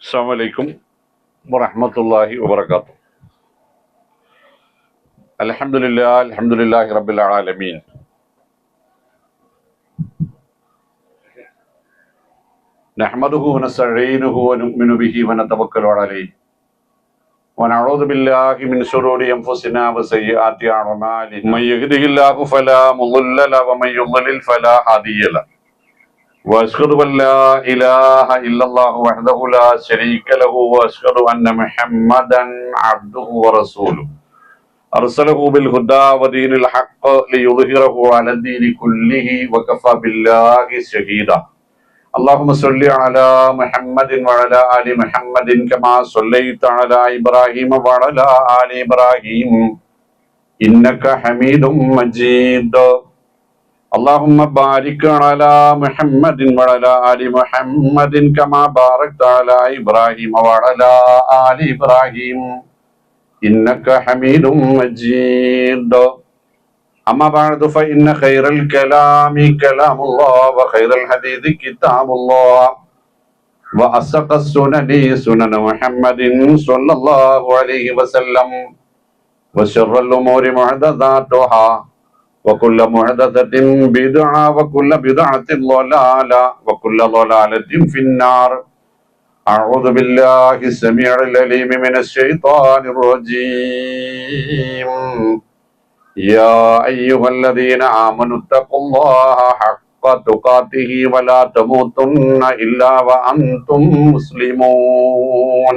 السلام عليكم ورحمة الله وبركاته الحمد لله الحمد لله رب العالمين نحمده ونستعينه ونؤمن به ونتوكل عليه ونعوذ بالله من شرور انفسنا وسيئات اعمالنا من يهده الله فلا مضل له ومن يضلل فلا هادي له واشهد ان لا اله الا الله وحده لا شريك له واشهد ان محمدا عبده ورسوله ارسله بالهدى ودين الحق ليظهره على الدين كله وكفى بالله شهيدا اللهم صل على محمد وعلى ال محمد كما صليت على ابراهيم وعلى ال ابراهيم انك حميد مجيد اللهم بارك على محمد وعلى ال محمد كما باركت على ابراهيم وعلى ال ابراهيم انك حميد مجيد اما بعد فان خير الكلام كلام الله وخير الحديث كتاب الله واصدق السنن سنن محمد صلى الله عليه وسلم وشر الامور محدثاتها وكل محدثة بدعة وكل بدعة ضلالة وكل ضلالة في النار أعوذ بالله السميع العليم من الشيطان الرجيم يا أيها الذين آمنوا اتقوا الله حق تقاته ولا تموتن إلا وأنتم مسلمون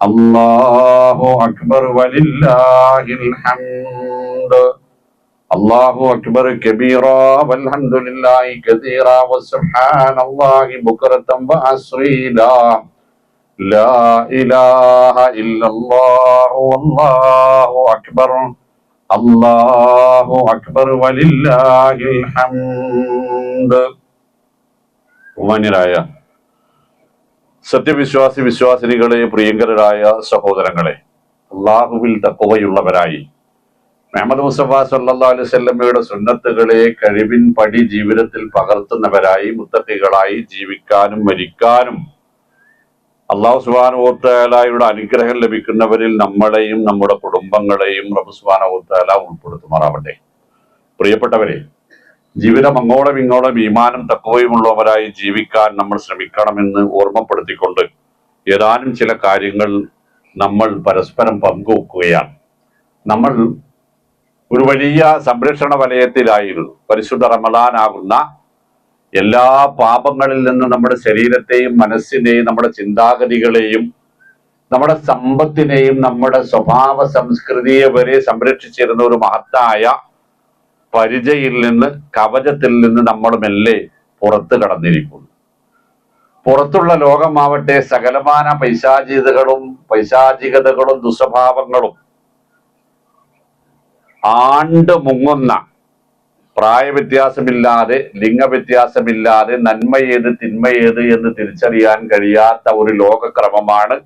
അള്ളാഹു അക്ബർ വലില്ലാഹിൽ ഹംദ് അള്ളാഹു അക്ബർ കബീറ വൽഹംദുലില്ലാഹി കസീറ വസുബ്ഹാനല്ലാഹി ബുക്റതൻ വഅസ്രീല ലാ ഇലാഹ ഇല്ലല്ലാഹു വല്ലാഹു അക്ബർ അള്ളാഹു അക്ബർ വലില്ലാഹിൽ ഹംദ് ബഹുമാന്യരായ സത്യവിശ്വാസി വിശ്വാസിനികളെ പ്രിയങ്കരായ സഹോദരങ്ങളെ അള്ളാഹുവിൽ തക്കവയുള്ളവരായി. മുഹമ്മദ് മുസ്തഫ സല്ലാ അലൈഹി സ്വല്ലമ്മയുടെ സുന്നത്തുകളെ കഴിവിൻ പടി ജീവിതത്തിൽ പകർത്തുന്നവരായി മുത്തക്കികളായി ജീവിക്കാനും മരിക്കാനും അള്ളാഹു സുബാനുത്താലായുടെ അനുഗ്രഹം ലഭിക്കുന്നവരിൽ നമ്മളെയും നമ്മുടെ കുടുംബങ്ങളെയും റബു സുബാനുത്താല ഉൾപ്പെടുത്തുമാറാവട്ടെ. പ്രിയപ്പെട്ടവരെ ജീവിതം അങ്ങോളം ഇങ്ങോളം ഈമാനം തക്കവയുമുള്ളവരായി ജീവിക്കാൻ നമ്മൾ ശ്രമിക്കണമെന്ന് ഓർമ്മപ്പെടുത്തിക്കൊണ്ട് ഏതാനും ചില കാര്യങ്ങൾ നമ്മൾ പരസ്പരം പങ്കുവെക്കുകയാണ്. നമ്മൾ ഒരു വലിയ സംരക്ഷണ വലയത്തിലായിരുന്നു. പരിശുദ്ധ റമദാനാകുന്ന എല്ലാ പാപങ്ങളിൽ നിന്നും നമ്മുടെ ശരീരത്തെയും മനസ്സിനെയും നമ്മുടെ ചിന്താഗതികളെയും നമ്മുടെ സമ്പത്തിനെയും നമ്മുടെ സ്വഭാവ സംസ്കൃതിയെ വരെ സംരക്ഷിച്ചിരുന്ന ഒരു മഹത്തായ പരിചയിൽ നിന്ന് കവചത്തിൽ നിന്ന് നമ്മൾ മെല്ലെ പുറത്തു കടന്നിരിക്കുന്നു. പുറത്തുള്ള ലോകമാവട്ടെ സകലമാന പൈശാചികതകളും പൈശാചികതകളും ദുസ്വഭാവങ്ങളും ആണ്ട് മുങ്ങുന്ന പ്രായവ്യത്യാസമില്ലാതെ ലിംഗവ്യത്യാസമില്ലാതെ നന്മ ഏത് തിന്മ ഏത് എന്ന് തിരിച്ചറിയാൻ കഴിയാത്ത ഒരു ലോകക്രമമാണ്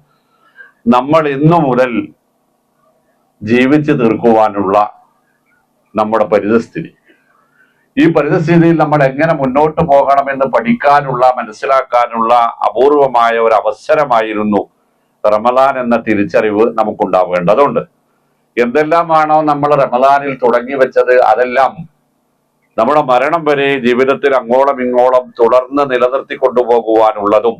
നമ്മൾ ഇന്നു മുതൽ ജീവിച്ചു തീർക്കുവാനുള്ള നമ്മുടെ പരിതസ്ഥിതി. ഈ പരിതസ്ഥിതിയിൽ നമ്മൾ എങ്ങനെ മുന്നോട്ട് പോകണമെന്ന് പഠിക്കാനുള്ള മനസ്സിലാക്കാനുള്ള അപൂർവമായ ഒരു അവസരമായിരുന്നു റമദാൻ എന്ന തിരിച്ചറിവ് നമുക്കുണ്ടാവേണ്ടതുണ്ട് എന്തെല്ലാമാണോ നമ്മൾ റമദാനിൽ തുടങ്ങി വെച്ചത് അതെല്ലാം നമ്മുടെ മരണം വരെ ജീവിതത്തിൽ അങ്ങോളം ഇങ്ങോളം തുടർന്ന് നിലനിർത്തി കൊണ്ടുപോകുവാനുള്ളതും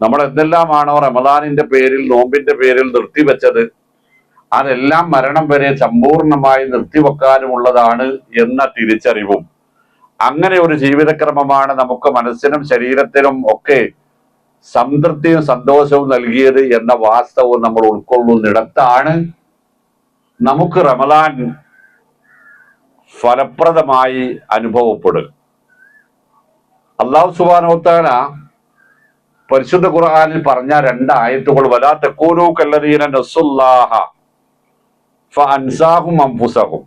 നമ്മൾ എന്തെല്ലാമാണോ റമദാനിന്റെ പേരിൽ നോമ്പിന്റെ പേരിൽ നിർത്തിവെച്ചത് അതെല്ലാം മരണം വരെ സമ്പൂർണമായി നിർത്തിവെക്കാനുമുള്ളതാണ് എന്ന തിരിച്ചറിവും. അങ്ങനെ ഒരു ജീവിതക്രമമാണ് നമുക്ക് മനസ്സിനും ശരീരത്തിനും ഒക്കെ സംതൃപ്തിയും സന്തോഷവും നൽകിയത് എന്ന വാസ്തവം നമ്മൾ ഉൾക്കൊള്ളുന്നിടത്താണ് നമുക്ക് റമലാൻ ഫലപ്രദമായി അനുഭവപ്പെടുക. അള്ളാഹു സുബാനോത്താന പരിശുദ്ധ ഖുർആനിൽ പറഞ്ഞ രണ്ട് ആയത്തുകൾ വലാ തെക്കൂനു കല്ലദീന നസുല്ലാഹ ഫഅൻസാഹും അംഫുസഹും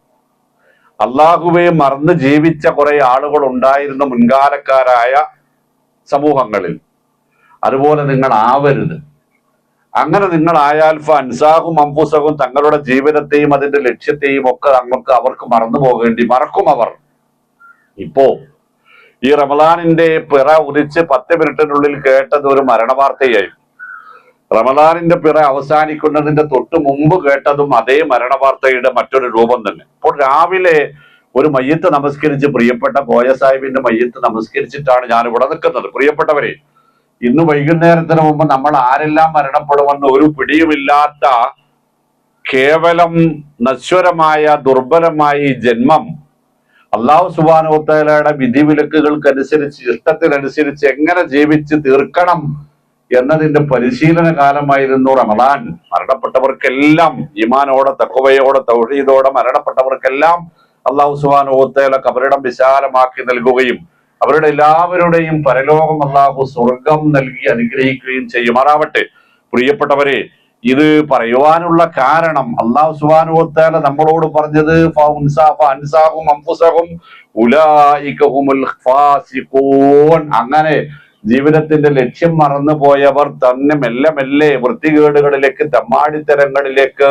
അള്ളാഹുവെ മറന്ന് ജീവിച്ച കുറെ ആളുകൾ ഉണ്ടായിരുന്ന മുൻകാലക്കാരായ സമൂഹങ്ങളിൽ. അതുപോലെ നിങ്ങൾ ആവരുത്. അങ്ങനെ നിങ്ങൾ ആയാൽ അൻസാഹും അംഫുസഹും തങ്ങളുടെ ജീവിതത്തെയും അതിന്റെ ലക്ഷ്യത്തെയും ഒക്കെ നമുക്ക് അവർക്ക് മറന്നു പോകേണ്ടി മറക്കും അവർ. ഇപ്പോ ഈ റമദാനിന്റെ പിറ ഉദിച്ച് പത്ത് മിനിറ്റിനുള്ളിൽ കേട്ടത് ഒരു മരണവാർത്തയായി. റമദാനിന്റെ പിറ അവസാനിക്കുന്നതിന്റെ തൊട്ട് മുമ്പ് കേട്ടതും അതേ മരണവാർത്തയുടെ മറ്റൊരു രൂപം തന്നെ. അപ്പോൾ രാവിലെ ഒരു മയ്യത്ത് നമസ്കരിച്ച് പ്രിയപ്പെട്ട കോയ സാഹിബിന്റെ മയ്യത്ത് നമസ്കരിച്ചിട്ടാണ് ഞാൻ ഇവിടെ നിൽക്കുന്നത്. പ്രിയപ്പെട്ടവരെ ഇന്ന് വൈകുന്നേരത്തിന് മുമ്പ് നമ്മൾ ആരെല്ലാം മരണപ്പെടുമെന്ന് ഒരു പിടിയുമില്ലാത്ത കേവലം നശ്വരമായ ദുർബലമായ ജന്മം അള്ളാഹു സുബാനുത്തലയുടെ വിധിവിലക്കുകൾക്കനുസരിച്ച് ഇഷ്ടത്തിനനുസരിച്ച് എങ്ങനെ ജീവിച്ച് തീർക്കണം എന്നതിന്റെ പരിശീലന കാലമായിരുന്നു റമദാൻ മരണപ്പെട്ടവർക്കെല്ലാം ഇമാനോടെ തക്കുവയോടെ തൗഹീദോടെ മരണപ്പെട്ടവർക്കെല്ലാം അള്ളാഹു സുബാൻ ഓത്തേല കബറിടം വിശാലമാക്കി നൽകുകയും അവരുടെ എല്ലാവരുടെയും പരലോകം അള്ളാഹു സ്വർഗം നൽകി അനുഗ്രഹിക്കുകയും ചെയ്യുമാറാവട്ടെ. പ്രിയപ്പെട്ടവരെ ഇത് പറയുവാനുള്ള കാരണം അള്ളാഹു സുബാനുവത്താല നമ്മളോട് പറഞ്ഞത് അങ്ങനെ ജീവിതത്തിന്റെ ലക്ഷ്യം മറന്നുപോയവർ തന്നെ മെല്ലെ മെല്ലെ വൃത്തികേടുകളിലേക്ക് തമ്മാടിത്തരങ്ങളിലേക്ക്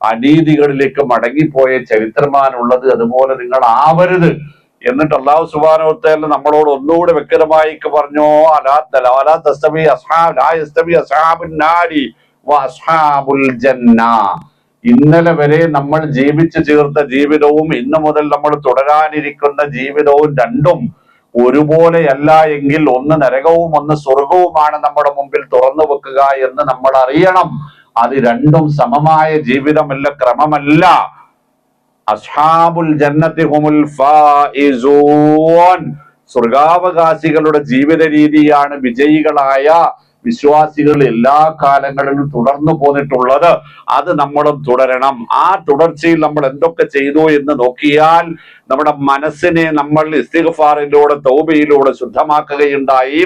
അനീതികളിലേക്ക് മടങ്ങിപ്പോയ ചരിത്രമാണുള്ളത്. അതുപോലെ നിങ്ങൾ ആവരുത് എന്നിട്ട് അള്ളാഹു സുബാനോത്തേൽ നമ്മളോട് ഒന്നുകൂടെ വ്യക്തമായി പറഞ്ഞു ഇന്നലെ വരെ നമ്മൾ ജീവിച്ചു ചേർത്ത ജീവിതവും ഇന്നു മുതൽ നമ്മൾ തുടരാനിരിക്കുന്ന ജീവിതവും രണ്ടും ഒരുപോലെയല്ല എങ്കിൽ ഒന്ന് നരകവും ഒന്ന് സ്വർഗവുമാണ് നമ്മുടെ മുമ്പിൽ തുറന്നു വെക്കുക എന്ന് നമ്മൾ അറിയണം. അത് രണ്ടും സമമായ ജീവിതമല്ല ക്രമമല്ല. അസ്ഹാബുൽ ജന്നത്തി സ്വർഗാവകാശികളുടെ ജീവിത രീതിയാണ് വിജയികളായ വിശ്വാസികൾ എല്ലാ കാലങ്ങളിലും തുടർന്നു പോന്നിട്ടുള്ളത് അത് നമ്മളും തുടരണം. ആ തുടർച്ചയിൽ നമ്മൾ എന്തൊക്കെ ചെയ്തു എന്ന് നോക്കിയാൽ നമ്മുടെ മനസ്സിനെ നമ്മൾ ഇസ്തിഗ്ഫാറിലൂടെ തൗബയിലൂടെ ശുദ്ധമാക്കുകയുണ്ടായി.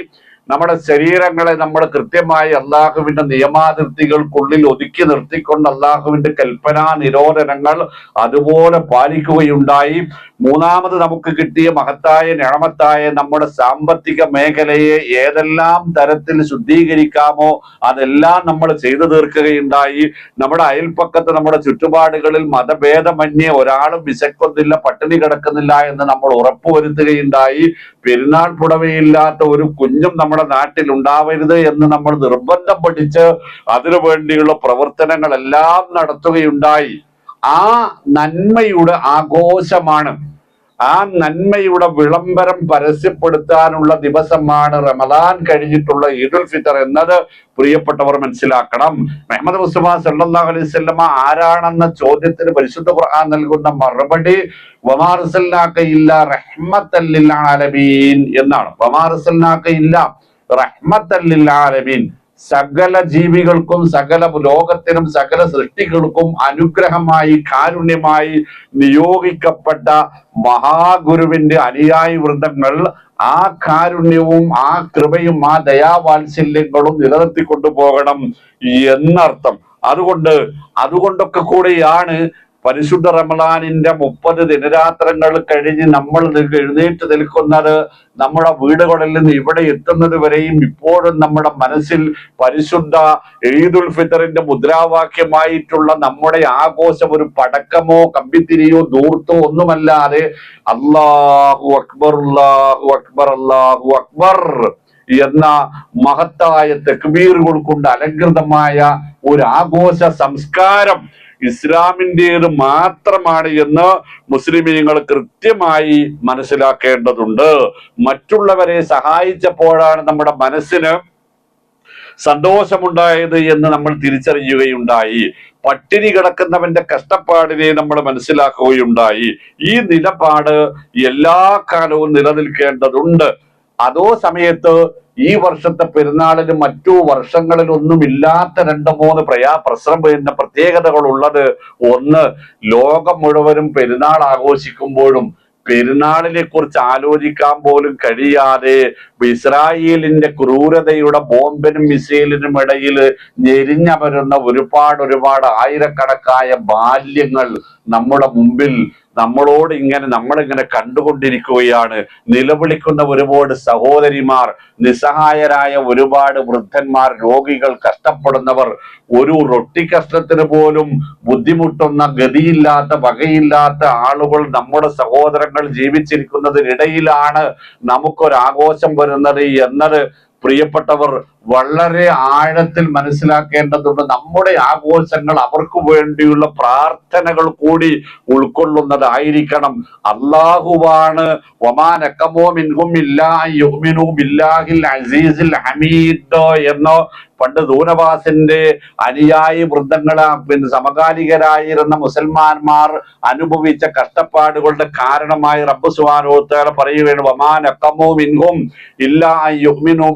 നമ്മുടെ ശരീരങ്ങളെ നമ്മൾ കൃത്യമായി അള്ളാഹുവിന്റെ നിയമാതിർത്തികൾക്കുള്ളിൽ ഒതുക്കി നിർത്തിക്കൊണ്ട് അള്ളാഹുവിന്റെ കൽപ്പനാ നിരോധനങ്ങൾ അതുപോലെ പാലിക്കുകയുണ്ടായി. മൂന്നാമത് നമുക്ക് കിട്ടിയ മഹത്തായ ഞണമത്തായ നമ്മുടെ സാമ്പത്തിക മേഖലയെ ഏതെല്ലാം തരത്തിൽ ശുദ്ധീകരിക്കാമോ അതെല്ലാം നമ്മൾ ചെയ്തു തീർക്കുകയുണ്ടായി. നമ്മുടെ അയൽപ്പക്കത്ത് നമ്മുടെ ചുറ്റുപാടുകളിൽ മതഭേദമന്യേ ഒരാളും വിശക്കുന്നില്ല പട്ടിണി കിടക്കുന്നില്ല എന്ന് നമ്മൾ ഉറപ്പുവരുത്തുകയുണ്ടായി. പെരുന്നാൾ പുടവയില്ലാത്ത ഒരു കുഞ്ഞും നമ്മുടെ നാട്ടിൽ ഉണ്ടാവരുത് എന്ന് നമ്മൾ നിർബന്ധം പഠിച്ച് അതിനു വേണ്ടിയുള്ള പ്രവർത്തനങ്ങളെല്ലാം നടത്തുകയുണ്ടായി. ആ നന്മയുടെ ആഘോഷമാണ് ആ നന്മയുടെ വിളംബരം പരസ്യപ്പെടുത്താനുള്ള ദിവസമാണ് റമദാൻ കഴിഞ്ഞിട്ടുള്ള ഈദുൽ ഫിത്തർ എന്നത്. പ്രിയപ്പെട്ടവർ മനസ്സിലാക്കണം. മുഹമ്മദ് മുസ്തഫ സല്ലാ അലൈഹി ആരാണെന്ന ചോദ്യത്തിന് പരിശുദ്ധ ഖുർആൻ നൽകുന്ന മറുപടി വമാർസൽനാക്ക ഇല്ല റഹ്മത്തല്ലിൽ ആലമീൻ എന്നാണ്. വമാർസൽനാക്ക ഇല്ല റഹ്മത്തല്ലിൽ ആലമീൻ സകല ജീവികൾക്കും സകല ലോകത്തിനും സകല സൃഷ്ടികൾക്കും അനുഗ്രഹമായി കാരുണ്യമായി നിയോഗിക്കപ്പെട്ട മഹാഗുരുവിന്റെ അനുയായി വൃന്ദങ്ങൾ ആ കാരുണ്യവും ആ കൃപയും ആ ദയാവാത്സല്യങ്ങളും നിലനിർത്തിക്കൊണ്ടു പോകണം എന്നർത്ഥം. അതുകൊണ്ട് അതുകൊണ്ടൊക്കെ കൂടെയാണ് പരിശുദ്ധ റമളാനിന്റെ മുപ്പത് ദിനരാത്രങ്ങൾ കഴിഞ്ഞ് നമ്മൾ എഴുന്നേറ്റ് നിൽക്കുന്നത് നമ്മുടെ വീടുകളിൽ നിന്ന് ഇവിടെ എത്തുന്നത് വരെയും ഇപ്പോഴും നമ്മുടെ മനസ്സിൽ പരിശുദ്ധ ഈദുൽ ഫിത്തറിന്റെ മുദ്രാവാക്യമായിട്ടുള്ള നമ്മുടെ ആഘോഷം ഒരു പടക്കമോ കമ്പിത്തിരിയോ ദൂർത്തോ ഒന്നുമല്ലാതെ അള്ളാഹു അക്ബർ അള്ളാഹു അക്ബർ അള്ളാഹു അക്ബർ എന്ന മഹത്തായ തെക്ബീറുകൾ കൊണ്ട് അലങ്കൃതമായ ഒരു ആഘോഷ സംസ്കാരം ഇസ്ലാമിന്റെത് മാത്രമാണ് എന്ന് മുസ്ലിമീങ്ങൾ കൃത്യമായി മനസ്സിലാക്കേണ്ടതുണ്ട്. മറ്റുള്ളവരെ സഹായിച്ചപ്പോഴാണ് നമ്മുടെ മനസ്സിന് സന്തോഷമുണ്ടായത് എന്ന് നമ്മൾ തിരിച്ചറിയുകയുണ്ടായി. പട്ടിണി കിടക്കുന്നവന്റെ കഷ്ടപ്പാടിനെ നമ്മൾ മനസ്സിലാക്കുകയുണ്ടായി. ഈ നിലപാട് എല്ലാ കാലവും നിലനിൽക്കേണ്ടതുണ്ട്. അതോ സമയത്ത് ഈ വർഷത്തെ പെരുന്നാളിന് മറ്റു വർഷങ്ങളിൽ ഇല്ലാത്ത രണ്ട് മൂന്ന് പ്രയാ പ്രശ്നം വരുന്ന പ്രത്യേകതകൾ ഉള്ളത് ഒന്ന് ലോകം മുഴുവനും പെരുന്നാൾ ആഘോഷിക്കുമ്പോഴും പെരുന്നാളിനെ കുറിച്ച് ആലോചിക്കാൻ പോലും കഴിയാതെ ഇസ്രായേലിന്റെ ക്രൂരതയുടെ ബോംബിനും മിസൈലിനും ഇടയിൽ ഞെരിഞ്ഞമരുന്ന ഒരുപാട് ഒരുപാട് ആയിരക്കണക്കായ ബാല്യങ്ങൾ നമ്മുടെ മുമ്പിൽ നമ്മളോട് ഇങ്ങനെ നമ്മളിങ്ങനെ കണ്ടുകൊണ്ടിരിക്കുകയാണ്. നിലവിളിക്കുന്ന ഒരുപാട് സഹോദരിമാർ നിസ്സഹായരായ ഒരുപാട് വൃദ്ധന്മാർ രോഗികൾ കഷ്ടപ്പെടുന്നവർ ഒരു റൊട്ടി കഷ്ടത്തിന് പോലും ബുദ്ധിമുട്ടുന്ന ഗതിയില്ലാത്ത വകയില്ലാത്ത ആളുകൾ നമ്മുടെ സഹോദരങ്ങൾ ജീവിച്ചിരിക്കുന്നതിനിടയിലാണ് നമുക്കൊരാഘോഷം വരുന്നത് എന്നത് പ്രിയപ്പെട്ടവർ വളരെ ആഴത്തിൽ മനസ്സിലാക്കേണ്ടതുണ്ട്. നമ്മുടെ ആഘോഷങ്ങൾ അവർക്ക് വേണ്ടിയുള്ള പ്രാർത്ഥനകൾ കൂടി ഉൾക്കൊള്ളുന്നതായിരിക്കണം. അള്ളാഹുവാണ് ഒമാനക്കമോ മിൻഹും ഇല്ലാ ഇല്ലാഹിൽ ബില്ലാഹിൽ അസീസിൽ ഹമീദ് എന്നോ പണ്ട് ദൂനവാസിന്റെ അനുയായി വൃദ്ധങ്ങളെ പിന്നെ സമകാലികരായിരുന്ന മുസൽമാന്മാർ അനുഭവിച്ച കഷ്ടപ്പാടുകളുടെ കാരണമായി റബ്ബ് സുബാനോത്തേല പറയുകയാണ് ഒമാനക്കമോ മിൻഹും ഇല്ലാ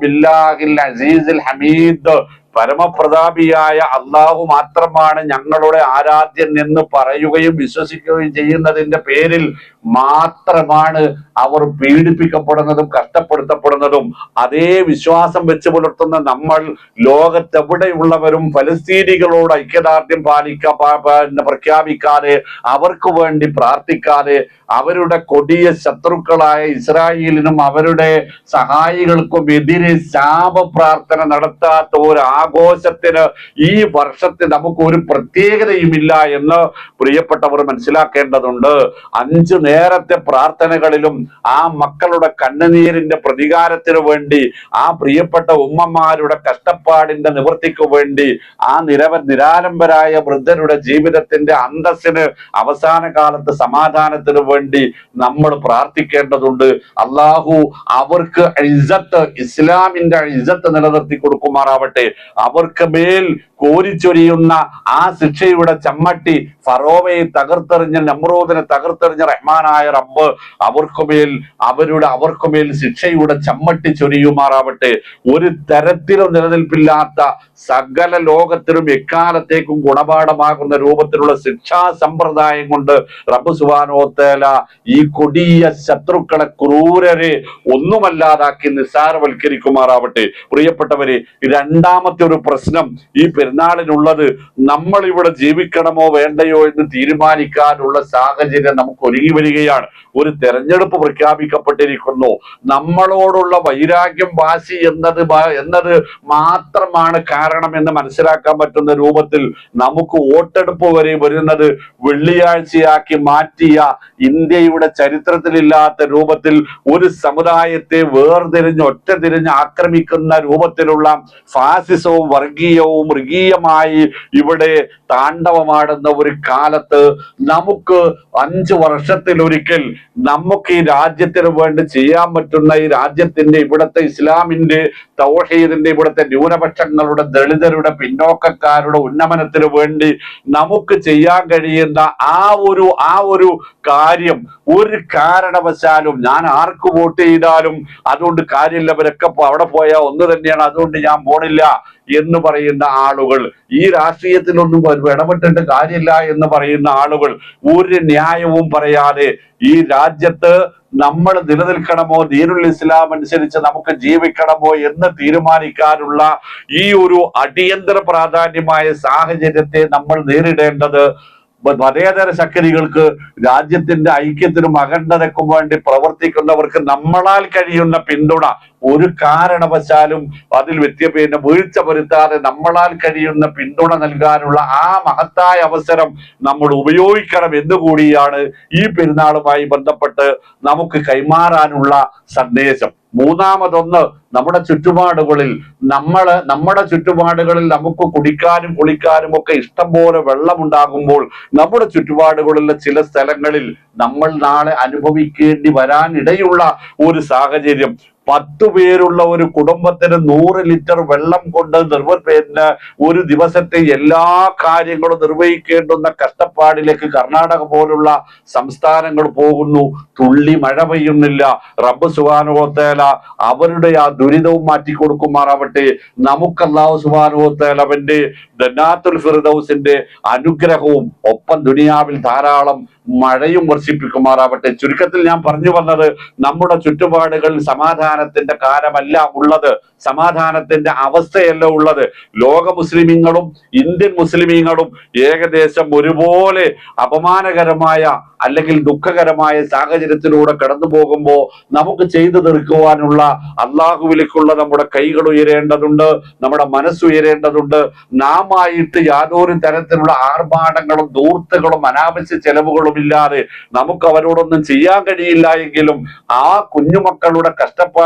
ബില്ലാഹിൽ അസീസിൽ ഹമീദ് പരമപ്രതാപിയായ അള്ളാഹു മാത്രമാണ് ഞങ്ങളുടെ ആരാധ്യൻ എന്ന് പറയുകയും വിശ്വസിക്കുകയും ചെയ്യുന്നതിന്റെ പേരിൽ മാത്രമാണ് അവർ പീഡിപ്പിക്കപ്പെടുന്നതും കഷ്ടപ്പെടുത്തപ്പെടുന്നതും. അതേ വിശ്വാസം വെച്ച് പുലർത്തുന്ന നമ്മൾ ലോകത്തെവിടെയുള്ളവരും ഫലസ്തീനികളോട് ഐക്യദാർഢ്യം പാലിക്ക പ്രഖ്യാപിക്കാതെ അവർക്ക് വേണ്ടി പ്രാർത്ഥിക്കാതെ അവരുടെ കൊടിയ ശത്രുക്കളായ ഇസ്രായേലിനും അവരുടെ സഹായികൾക്കും എതിരെ ശാപ പ്രാർത്ഥന നടത്താത്ത ഒരു ആഘോഷത്തിന് ഈ വർഷത്തിൽ നമുക്ക് ഒരു പ്രത്യേകതയുമില്ല എന്ന് പ്രിയപ്പെട്ടവർ മനസ്സിലാക്കേണ്ടതുണ്ട്. അഞ്ചു നേരത്തെ പ്രാർത്ഥനകളിലും ആ മക്കളുടെ കണ്ണുനീരിന്റെ പ്രതികാരത്തിനു വേണ്ടി ആ പ്രിയപ്പെട്ട ഉമ്മമാരുടെ കഷ്ടപ്പാടിന്റെ നിവൃത്തിക്ക് വേണ്ടി ആ നിരവ നിരാലംബരായ വൃദ്ധരുടെ ജീവിതത്തിന്റെ അന്തസ്സിന് അവസാന കാലത്ത് സമാധാനത്തിനു വേണ്ടി നമ്മൾ പ്രാർത്ഥിക്കേണ്ടതുണ്ട്. അള്ളാഹു അവർക്ക് ഇസ്ലാമിന്റെ ഇസ്സത്ത് നിലനിർത്തി കൊടുക്കുമാറാവട്ടെ. അവർക്ക് മേൽ കോരിച്ചൊരിയുന്ന ആ ശിക്ഷയുടെ ചമ്മട്ടി ഫറോവയെ തകർത്തെറിഞ്ഞ നമ്രോദിനെ തകർത്തെറിഞ്ഞ റഹ്മാനായ റബ്ബ് അവർക്കുമേൽ അവരുടെ അവർക്കുമേൽ ശിക്ഷയുടെ ചമ്മട്ടി ചൊരിയുമാറാവട്ടെ. ഒരു തരത്തിലും നിലനിൽപ്പില്ലാത്ത സകല ലോകത്തിലും എക്കാലത്തേക്കും ഗുണപാഠമാകുന്ന രൂപത്തിലുള്ള ശിക്ഷാ സമ്പ്രദായം കൊണ്ട് റബ്ബ് സുബാനോത്തേല ഈ കൊടിയ ശത്രുക്കളെ ക്രൂരരെ ഒന്നുമല്ലാതാക്കി നിസ്സാരവൽക്കരിക്കുമാറാവട്ടെ. പ്രിയപ്പെട്ടവരെ രണ്ടാമത്തെ ഒരു പ്രശ്നം ഈ പെരുന്നാളിനുള്ളത് നമ്മൾ ഇവിടെ ജീവിക്കണമോ വേണ്ടയോ എന്ന് തീരുമാനിക്കാനുള്ള സാഹചര്യം നമുക്ക് ഒരുങ്ങി വരികയാണ്. ഒരു തെരഞ്ഞെടുപ്പ് പ്രഖ്യാപിക്കപ്പെട്ടിരിക്കുന്നു. നമ്മളോടുള്ള വൈരാഗ്യം വാശി എന്നത് എന്നത് മാത്രമാണ് കാരണം എന്ന് മനസ്സിലാക്കാൻ പറ്റുന്ന രൂപത്തിൽ നമുക്ക് വോട്ടെടുപ്പ് വരെ വരുന്നത് വെള്ളിയാഴ്ചയാക്കി മാറ്റിയ ഇന്ത്യയുടെ ചരിത്രത്തിലില്ലാത്ത രൂപത്തിൽ ഒരു സമുദായത്തെ വേർതിരിഞ്ഞ് ഒറ്റ തിരിഞ്ഞ് ആക്രമിക്കുന്ന രൂപത്തിലുള്ള ഫാസിസവും വർഗീയവും മൃഗീയമായി ഇവിടെ താണ്ഡവമാടുന്ന ഒരു കാലത്ത് നമുക്ക് അഞ്ചു വർഷത്തിലൊരിക്കൽ നമുക്ക് ഈ രാജ്യത്തിന് വേണ്ടി ചെയ്യാൻ പറ്റുന്ന ഈ രാജ്യത്തിന്റെ ഇവിടുത്തെ ഇസ്ലാമിന്റെ തൗഹീദിന്റെ ഇവിടുത്തെ ന്യൂനപക്ഷങ്ങളുടെ ദളിതരുടെ പിന്നോക്കക്കാരുടെ ഉന്നമനത്തിന് വേണ്ടി നമുക്ക് ചെയ്യാൻ കഴിയുന്ന ആ ഒരു ആ ഒരു കാര്യം ഒരു കാരണവശാലും ഞാൻ ആർക്ക് വോട്ട് ചെയ്താലും അതുകൊണ്ട് കാര്യമില്ല. അവരൊക്കെ അവിടെ പോയാൽ ഒന്ന് തന്നെയാണ്. അതുകൊണ്ട് ഞാൻ പോണില്ല. എന്ന് പറയുന്ന ആളുകൾ. ഈ രാഷ്ട്രീയത്തിലൊന്നും ഒരു ഇടപെട്ടിട്ട് കാര്യമില്ല എന്ന് പറയുന്ന ആളുകൾ ഒരു ന്യായവും പറയാതെ ഈ രാജ്യത്ത് നമ്മൾ നിലനിൽക്കണമോ ദീനുൽ ഇസ്ലാം അനുസരിച്ച് നമുക്ക് ജീവിക്കണമോ എന്ന് തീരുമാനിക്കാനുള്ള ഈ ഒരു അടിയന്തര പ്രാധാന്യമായ സാഹചര്യത്തെ നമ്മൾ നേരിടേണ്ടത്. മതേതര ശക്തികൾക്ക് രാജ്യത്തിന്റെ ഐക്യത്തിനും അഖണ്ഡതയ്ക്കും വേണ്ടി പ്രവർത്തിക്കുന്നവർക്ക് നമ്മളാൽ കഴിയുന്ന പിന്തുണ ഒരു കാരണവശാലും അതിൽ വ്യത്യ പിന്നെ വീഴ്ച വരുത്താതെ നമ്മളാൽ കഴിയുന്ന പിന്തുണ നൽകാനുള്ള ആ മഹത്തായ അവസരം നമ്മൾ ഉപയോഗിക്കണം എന്നുകൂടിയാണ് ഈ പെരുന്നാളുമായി ബന്ധപ്പെട്ട് നമുക്ക് കൈമാറാനുള്ള സന്ദേശം. മൂന്നാമതൊന്ന് നമ്മുടെ ചുറ്റുപാടുകളിൽ നമ്മൾ നമ്മുടെ ചുറ്റുപാടുകളിൽ നമുക്ക് കുടിക്കാനും കുളിക്കാനും ഒക്കെ ഇഷ്ടം പോലെ വെള്ളമുണ്ടാകുമ്പോൾ നമ്മുടെ ചുറ്റുപാടുകളിലെ ചില സ്ഥലങ്ങളിൽ നമ്മൾ നാളെ അനുഭവിക്കേണ്ടി വരാനിടയുള്ള ഒരു സാഹചര്യം. പത്തു പേരുള്ള ഒരു കുടുംബത്തിന് നൂറ് ലിറ്റർ വെള്ളം കൊണ്ട് നിർവ ഒരു ദിവസത്തെ എല്ലാ കാര്യങ്ങളും നിർവഹിക്കേണ്ടുന്ന കഷ്ടപ്പാടിലേക്ക് കർണാടക പോലുള്ള സംസ്ഥാനങ്ങൾ പോകുന്നു. തുള്ളി മഴ പെയ്യുന്നില്ല. റബ്ബ് സുബാനുഭവത്തേല അവരുടെ ആ ദുരിതവും മാറ്റി കൊടുക്കുമാറാവട്ടെ നമുക്ക് അള്ളാഹു സുബാനുഭവത്തേല ദനാത്തുൽ ഫിർദൌസിന്റെ അനുഗ്രഹവും ഒപ്പം ദുനിയാവിൽ ധാരാളം മഴയും വർഷിപ്പിക്കുമാറാവട്ടെ. ചുരുക്കത്തിൽ ഞാൻ പറഞ്ഞു വന്നത് നമ്മുടെ ചുറ്റുപാടുകളിൽ സമാധാനത്തിന്റെ കാലമല്ല ഉള്ളത്. സമാധാനത്തിന്റെ അവസ്ഥയല്ല ഉള്ളത്. ലോക മുസ്ലിമീങ്ങളും ഇന്ത്യൻ മുസ്ലിമീങ്ങളും ഏകദേശം ഒരുപോലെ അപമാനകരമായ അല്ലെങ്കിൽ ദുഃഖകരമായ സാഹചര്യത്തിലൂടെ കടന്നു പോകുമ്പോൾ നമുക്ക് ചെയ്തു തീർക്കുവാനുള്ള അള്ളാഹുവിലേക്കുള്ള നമ്മുടെ കൈകൾ ഉയരേണ്ടതുണ്ട് നമ്മുടെ മനസ്സുയരേണ്ടതുണ്ട് നാം ആയിട്ട് യാതൊരു തരത്തിലുള്ള ആർഭാടങ്ങളും ദൂർത്തുകളും അനാവശ്യ ചെലവുകളും ഇല്ലാതെ നമുക്ക് അവരോടൊന്നും ചെയ്യാൻ കഴിയില്ല എങ്കിലും ആ കുഞ്ഞുമക്കളുടെ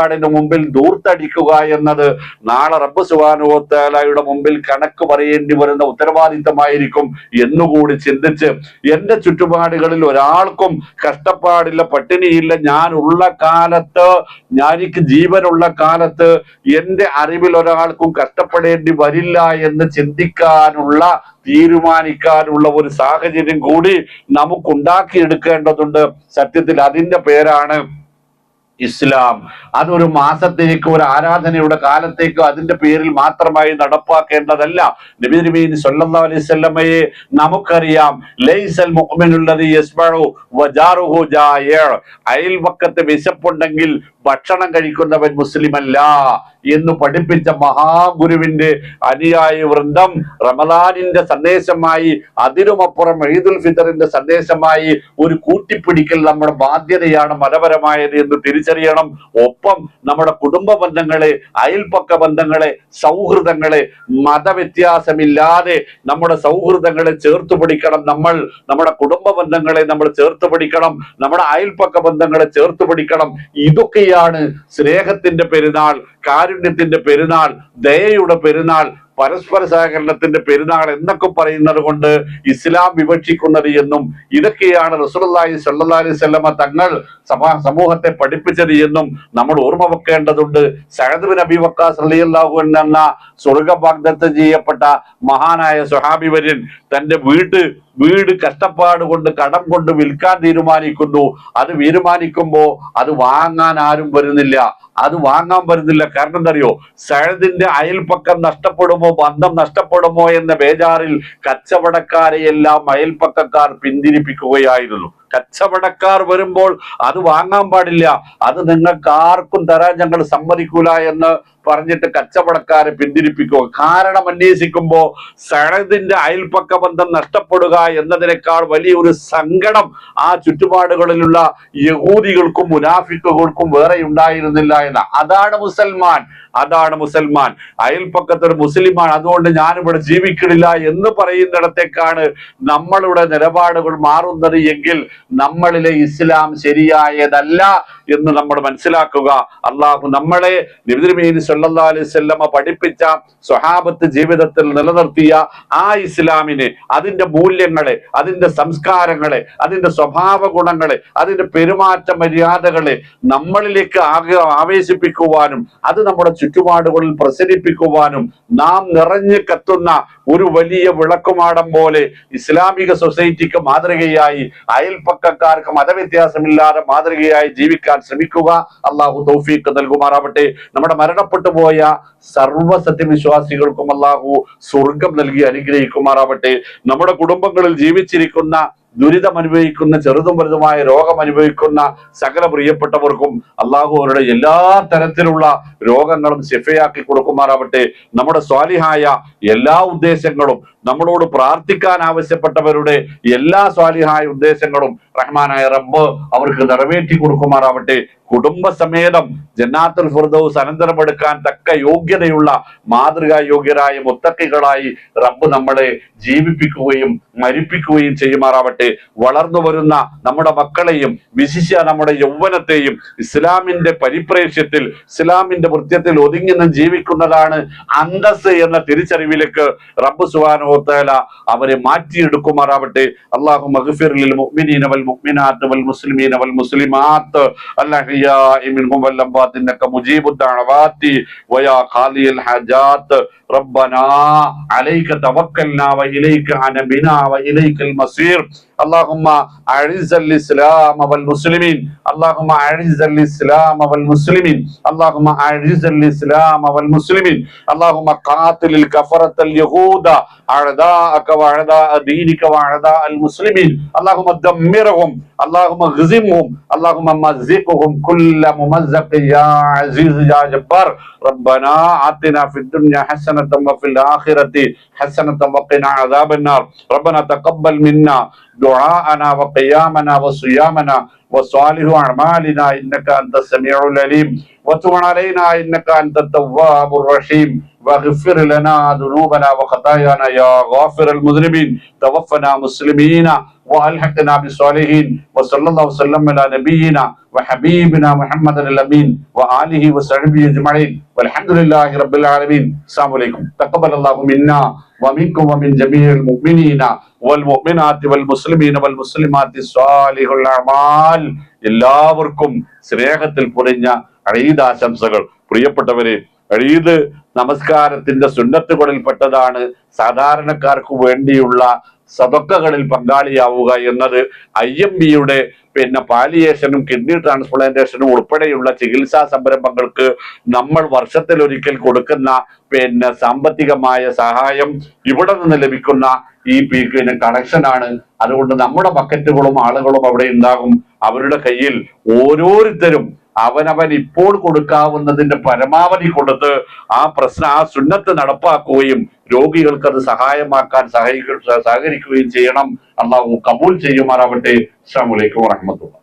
കഷ്ടപ്പാടിന് മുമ്പിൽ ദൂർത്തടിക്കുക എന്നത് നാളെ റബ്ബ് സുബാനുവത്താലയുടെ മുമ്പിൽ കണക്ക് പറയേണ്ടി വരുന്ന ഉത്തരവാദിത്തമായിരിക്കും എന്നുകൂടി ചിന്തിച്ച് എന്റെ ചുറ്റുപാടുകളിൽ ഒരാൾക്കും കഷ്ടപ്പാടില്ല പട്ടിണിയില്ല. ഞാൻ ഉള്ള കാലത്ത് ഞാൻ എനിക്ക് ജീവനുള്ള കാലത്ത് എന്റെ അറിവിൽ ഒരാൾക്കും കഷ്ടപ്പെടേണ്ടി വരില്ല എന്ന് ചിന്തിക്കാനുള്ള തീരുമാനിക്കാനുള്ള ഒരു സാഹചര്യം കൂടി നമുക്ക് ഉണ്ടാക്കിയെടുക്കേണ്ടതുണ്ട് സത്യത്തിൽ അതിന്റെ പേരാണ് ഇസ്ലാം. അതൊരു മാസത്തേക്ക് ഒരു ആരാധനയുടെ കാലത്തേക്ക് അതിന്റെ പേരിൽ മാത്രമായി നടപ്പാക്കേണ്ടതല്ല. നബി നബീൻ സല്ലല്ലാഹു അലൈഹി വസല്ലമയെ നമുക്കറിയാം. ലൈസൽ അയൽവക്കത്ത് വിശപ്പുണ്ടെങ്കിൽ ഭക്ഷണം കഴിക്കുന്നവൻ മുസ്ലിമല്ല. എന്ന് പഠിപ്പിച്ച മഹാഗുരുവിന്റെ അനുയായി വൃന്ദം റമദാനിന്റെ സന്ദേശമായി അതിനുമപ്പുറം ഈദുൽ ഫിത്തറിന്റെ സന്ദേശമായി ഒരു കൂട്ടിപ്പിടിക്കൽ നമ്മുടെ ബാധ്യതയാണ് മതപരമായത് എന്ന് തിരിച്ചറിയണം. ഒപ്പം നമ്മുടെ കുടുംബ ബന്ധങ്ങളെ അയൽപ്പക്ക ബന്ധങ്ങളെ സൗഹൃദങ്ങളെ മതവ്യത്യാസമില്ലാതെ നമ്മുടെ സൗഹൃദങ്ങളെ ചേർത്ത് പിടിക്കണം നമ്മൾ. നമ്മുടെ കുടുംബ ബന്ധങ്ങളെ നമ്മൾ ചേർത്ത് പിടിക്കണം. നമ്മുടെ അയൽപ്പക്ക ബന്ധങ്ങളെ ചേർത്ത് പിടിക്കണം. ഇതൊക്കെയാണ് സ്നേഹത്തിന്റെ പെരുന്നാൾ. കാരുണ്യത്തിന്റെ പെരുന്നാൾ ദയയുടെ പെരുന്നാൾ പരസ്പര സഹകരണത്തിന്റെ പെരുന്നാൾ എന്നൊക്കെ പറയുന്നത് കൊണ്ട് ഇസ്ലാം വിവക്ഷിക്കുന്നത് എന്നും ഇതൊക്കെയാണ് റസൂലുള്ളാഹി സല്ലി അലൈഹി വസല്ലമ തങ്ങൾ സമാ സമൂഹത്തെ പഠിപ്പിച്ചത് എന്നും നമ്മൾ ഓർമ്മ വെക്കേണ്ടതുണ്ട്. സഅദ് ബിൻ അബി വക്കാസ് അൻഹു എന്ന സ്വർഗ വാഗ്ദത്തം ചെയ്യപ്പെട്ട മഹാനായ സ്വഹാബി വര്യൻ തന്റെ വീട് വീട് കഷ്ടപ്പാട് കൊണ്ട് കടം കൊണ്ട് വിൽക്കാൻ തീരുമാനിക്കുന്നു. അത് തീരുമാനിക്കുമ്പോ അത് വാങ്ങാൻ ആരും വരുന്നില്ല. അത് വാങ്ങാൻ വരുന്നില്ല. കാരണം എന്തറിയോ? സഴതിന്റെ അയൽപ്പക്കം നഷ്ടപ്പെടുമോ? ബന്ധം നഷ്ടപ്പെടുമോ എന്ന ബേജാറിൽ കച്ചവടക്കാരെയെല്ലാം അയൽപ്പക്കക്കാർ പിന്തിരിപ്പിക്കുകയായിരുന്നു. കച്ചവടക്കാർ വരുമ്പോൾ അത് വാങ്ങാൻ പാടില്ല. അത് നിങ്ങൾക്ക് ആർക്കും തരാൻ ഞങ്ങൾ സമ്മതിക്കൂല എന്ന് പറഞ്ഞിട്ട് കച്ചവടക്കാരെ പിന്തിരിപ്പിക്കുക. കാരണം അന്വേഷിക്കുമ്പോ സഴദിന്റെ അയൽപ്പക്ക ബന്ധം നഷ്ടപ്പെടുക എന്നതിനേക്കാൾ വലിയൊരു സങ്കടം ആ ചുറ്റുപാടുകളിലുള്ള യഹൂദികൾക്കും മുനാഫിക്കുകൾക്കും വേറെ ഉണ്ടായിരുന്നില്ല എന്ന. അതാണ് മുസൽമാൻ. അതാണ് മുസൽമാൻ. അയൽപ്പക്കത്ത് ഒരു മുസ്ലിമാണ്. അതുകൊണ്ട് ഞാനിവിടെ ജീവിക്കണില്ല എന്ന് പറയുന്നിടത്തേക്കാണ് നമ്മളുടെ നിലപാടുകൾ മാറുന്നത് എങ്കിൽ നമ്മളിലെ ഇസ്ലാം ശരിയായതല്ല എന്ന് നമ്മൾ മനസ്സിലാക്കുക. അള്ളാഹു നമ്മളെ അലൈഹി വസല്ലമ പഠിപ്പിച്ച സ്വഹാബത്ത് ജീവിതത്തിൽ നിലനിർത്തിയ ആ ഇസ്ലാമിനെ അതിന്റെ മൂല്യങ്ങളെ അതിന്റെ സംസ്കാരങ്ങളെ അതിന്റെ സ്വഭാവ ഗുണങ്ങളെ അതിന്റെ പെരുമാറ്റ മര്യാദകളെ നമ്മളിലേക്ക് ആവേശിപ്പിക്കുവാനും അത് നമ്മുടെ ചുറ്റുപാടുകളിൽ പ്രസരിപ്പിക്കുവാനും നാം നിറഞ്ഞു കത്തുന്ന ഒരു വലിയ വിളക്കുമാടം പോലെ ഇസ്ലാമിക സൊസൈറ്റിക്ക് മാതൃകയായി അയൽപ്പക്കക്കാർക്ക് മതവ്യത്യാസമില്ലാതെ മാതൃകയായി ജീവിക്കാൻ ശ്രമിക്കുക അള്ളാഹു തൗഫീഖ് നൽകുമാറാവട്ടെ. നമ്മുടെ മരണപ്പെട്ടു പോയ സർവ സത്യവിശ്വാസികൾക്കും അള്ളാഹു സ്വർഗം നൽകി അനുഗ്രഹിക്കുമാറാവട്ടെ. നമ്മുടെ കുടുംബങ്ങളിൽ ജീവിച്ചിരിക്കുന്ന ദുരിതം അനുഭവിക്കുന്ന ചെറുതും വലുതുമായ രോഗം അനുഭവിക്കുന്ന സകല പ്രിയപ്പെട്ടവർക്കും അള്ളാഹു അവരുടെ എല്ലാ തരത്തിലുള്ള രോഗങ്ങളും ശിഫയാക്കി കൊടുക്കുമാറാവട്ടെ. നമ്മുടെ സ്വാലിഹായ എല്ലാ ഉദ്ദേശങ്ങളും നമ്മളോട് പ്രാർത്ഥിക്കാൻ ആവശ്യപ്പെട്ടവരുടെ എല്ലാ സ്വാലിഹായ ഉദ്ദേശങ്ങളും റഹ്മാനായ റബ്ബ് അവർക്ക് നിറവേറ്റി കൊടുക്കുമാറാവട്ടെ. കുടുംബസമേതം ജന്നാത്തുൽ ഫുർദൌസ് അനന്തരമെടുക്കാൻ തക്ക യോഗ്യതയുള്ള മാതൃകാ യോഗ്യരായ മുത്തക്കികളായി റബ്ബ് നമ്മളെ ജീവിപ്പിക്കുകയും മരിപ്പിക്കുകയും ചെയ്യുമാറാവട്ടെ. വളർന്നു വരുന്ന നമ്മുടെ മക്കളെയും വിശിഷ്യ നമ്മുടെ യൗവനത്തെയും ഇസ്ലാമിന്റെ പരിപ്രേക്ഷ്യത്തിൽ ഇസ്ലാമിന്റെ വൃത്യത്തിൽ ഒതുങ്ങി ജീവിക്കുന്നതാണ് അന്തസ് എന്ന തിരിച്ചറിവിലേക്ക് റബ്ബ് സുബാനോത്തായാല അവരെ മാറ്റിയെടുക്കുമാറാവട്ടെ. അള്ളാഹു മഹഫിറിൽ മുഅ്മിനീന വൽ മുഅ്മിനാത്ത് വൽ മുസ്ലിമീന വൽ മുസ്ലിമാത്ത്. അല്ലാഹിയാ മിൻഹും വൽ അംവാത്ത് ഇന്നക മുജീബുദ്ദഅവാത്തി വയാ ഖാലിയൽ ഹജാത്ത്. ربنا عليك توكلنا وإليك عنبنا وإليك المصير. اللهم أعز الإسلام والمسلمين. اللهم أعز الإسلام والمسلمين. اللهم أعز الإسلام والمسلمين. اللهم قاتل الكفرة اليهود. أعداءك وأعداء دينك وأعداء المسلمين. اللهم دمرهم. اللهم اغزمهم. اللهم مزقهم كل ممزق. يا عزيز يا جبار. ربنا آتنا في الدنيا حسنة وفي الآخرة. حسنة وقنا عذاب النار. ربنا تقبل منا دعاءنا وقيامنا وصيامنا وصالح أعمالنا. إنك أنت السميع العليم. وتب علينا إنك أنت التواب الرحيم. واغفر لنا ذنوبنا وخطايانا يا غافر المذنبين. توفنا مسلمين. والحقنا بالصالحين وصلى الله وسلم على نبينا وحبيبنا محمد الامين واله وصحبه اجمعين والحمد لله رب العالمين السلام عليكم تقبل الله منا ومنكم ومن جميع المؤمنين والمؤمنات والمسلمين والمسلمات صالح الاعمال എല്ലാവർക്കും സ്നേഹത്തിൽ പൊതിഞ്ഞ ഈദ് ആശംസകൾ പ്രിയപ്പെട്ടവരെ ഈദ് നമസ്കാരത്തിന്റെ സുന്നത്തുകളിൽപ്പെട്ടതാണ് സാധാരണക്കാർക്ക് വേണ്ടിയുള്ള സദക്കകളിൽ പങ്കാളിയാവുക എന്നത് ഐ എം ബിയുടെ പിന്നെ പാലിയേഷനും കിഡ്നി ട്രാൻസ്പ്ലാന്റേഷനും ഉൾപ്പെടെയുള്ള ചികിത്സാ സംരംഭങ്ങൾക്ക് നമ്മൾ വർഷത്തിൽ ഒരിക്കൽ കൊടുക്കുന്ന പിന്നെ സാമ്പത്തികമായ സഹായം ഇവിടെ നിന്ന് ലഭിക്കുന്ന ഈ പിന്നെ കണക്ഷനാണ് അതുകൊണ്ട് നമ്മുടെ ബക്കറ്റുകളും ആളുകളും അവിടെ ഉണ്ടാകും. അവരുടെ കയ്യിൽ ഓരോരുത്തരും അവനവൻ ഇപ്പോൾ കൊടുക്കാവുന്നതിന്റെ പരമാവധി കൊടുത്ത് ആ പ്രശ്നം ആ സുന്നത്ത് നടപ്പാക്കുകയും രോഗികൾക്ക് അത് സഹായമാക്കാൻ സഹകരിക്കുകയും ചെയ്യണം. അള്ളാഹു കബൂൽ ചെയ്യുമാറാവട്ടെ. അസ്സാം വലൈക്കും വാഹമത്തുള്ള